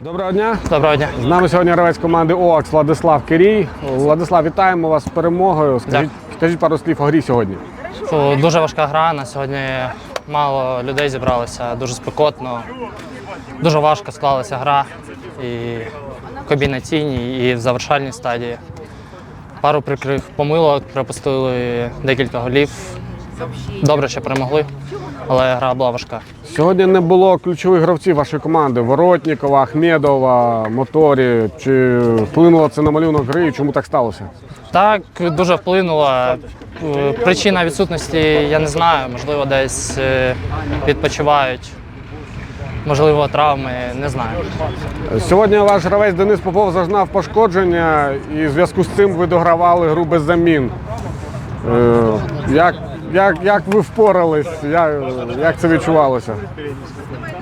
Доброго дня. Доброго дня. З нами сьогодні гравець команди ОАКС Владислав Кирій. Владислав, вітаємо вас з перемогою. Скажіть, скажіть пару слів о грі сьогодні. Фу, Дуже важка гра. На сьогодні мало людей зібралося, дуже спекотно. Дуже важко склалася гра і в комбінаційній, і в завершальній стадії. Пару прикрих помилок, пропустили декілька голів. Добре, що перемогли, але гра була важка. Сьогодні не було ключових гравців вашої команди Воротнікова, Ахмедова, Моторі. Чи вплинуло це на малюнок гри і чому так сталося? Так, дуже вплинуло. Е, Причина відсутності я не знаю. Можливо, десь е, відпочивають, можливо, травми, не знаю. Сьогодні ваш гравець Денис Попов зазнав пошкодження, і в зв'язку з цим ви догравали гру без замін. Е, Як, як, як ви впорались? Як, як це відчувалося?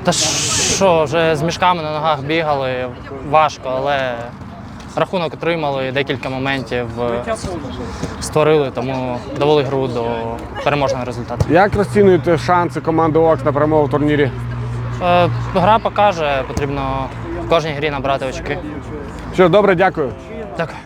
Та що, вже з мішками на ногах бігали, важко, але рахунок отримали, декілька моментів е, створили, тому довели гру до переможного результату. Як розцінюєте шанси команди ОАКС на перемогу в турнірі? Е, Гра покаже, потрібно в кожній грі набрати очки. Що добре, дякую. Дякую.